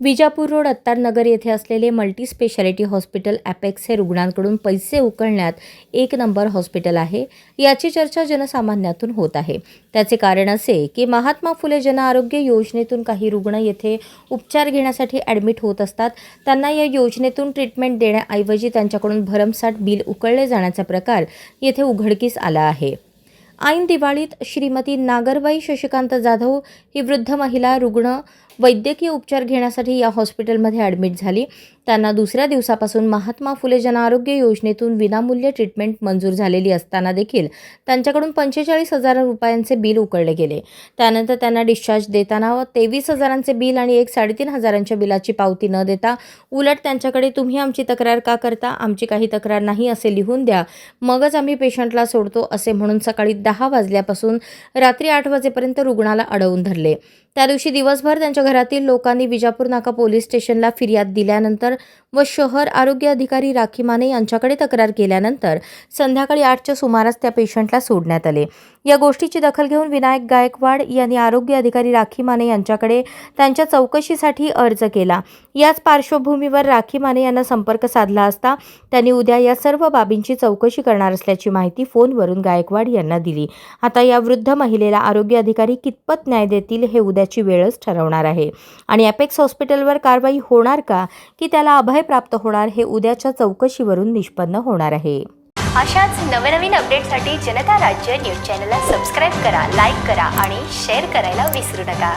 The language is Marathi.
विजापूर रोड अत्तारनगर येथे असलेले मल्टी स्पेशालिटी हॉस्पिटल ॲपेक्स हे रुग्णांकडून पैसे उकळण्यात एक नंबर हॉस्पिटल आहे. याची चर्चा जनसामान्यातून होत आहे. त्याचे कारण असे की महात्मा फुले जन आरोग्य योजनेतून काही रुग्ण येथे उपचार घेण्यासाठी ॲडमिट होत असतात. त्यांना या योजनेतून ट्रीटमेंट देण्याऐवजी त्यांच्याकडून भरमसाठ बिल उकळले जाण्याचा प्रकार येथे उघडकीस आला आहे. ऐन दिवाळीत श्रीमती नागरबाई शशिकांत जाधव ही वृद्ध महिला रुग्ण वैद्यकीय उपचार घेण्यासाठी या हॉस्पिटलमध्ये ॲडमिट झाली. त्यांना दुसऱ्या दिवसापासून महात्मा फुले जनआरोग्य योजनेतून विनामूल्य ट्रीटमेंट मंजूर झालेली असताना देखील त्यांच्याकडून पंचेचाळीस हजार रुपयांचे बिल उकळले गेले. त्यानंतर त्यांना डिस्चार्ज देताना तेवीस हजारांचे बिल आणि एक साडेतीन हजारांच्या बिलाची पावती न देता उलट त्यांच्याकडे तुम्ही आमची तक्रार का करता? आमची काही तक्रार नाही असे लिहून द्या. मगच आम्ही पेशंटला सोडतो असे म्हणून सकाळी दहा वाजल्यापासून रात्री आठ वाजेपर्यंत रुग्णाला अडवून धरले. त्या दिवशी दिवसभर त्यांच्या घरातील लोकांनी विजापूर नाका पोलीस स्टेशनला फिर्याद दिल्यानंतर व शहर आरोग्य अधिकारी राखी माने यांच्याकडे तक्रार केल्यानंतर संध्याकाळी आठच्या सुमारास त्या पेशंटला सोडण्यात आले. या गोष्टीची दखल घेऊन विनायक गायकवाड यांनी आरोग्य अधिकारी राखी माने यांच्याकडे त्यांच्या चौकशीसाठी अर्ज केला. याच पार्श्वभूमीवर राखी माने यांना संपर्क साधला असता त्यांनी उद्या या सर्व बाबींची चौकशी करणार असल्याची माहिती फोनवरून गायकवाड यांना दिली. आता या वृद्ध महिलेला आरोग्य अधिकारी कितपत न्याय देतील हे उद्याची वेळच ठरवणार आहे. आहे. आणि अपेक्स हॉस्पिटलवर कारवाई होणार का? की त्याला अभय प्राप्त होणार हे उद्याच्या चौकशीवरून निष्पन्न होणार आहे. अशाच नवनवीन अपडेटसाठी जनता राज्य न्यूज चॅनलला सबस्क्राईब करा लाईक करा आणि शेअर करायला विसरू नका.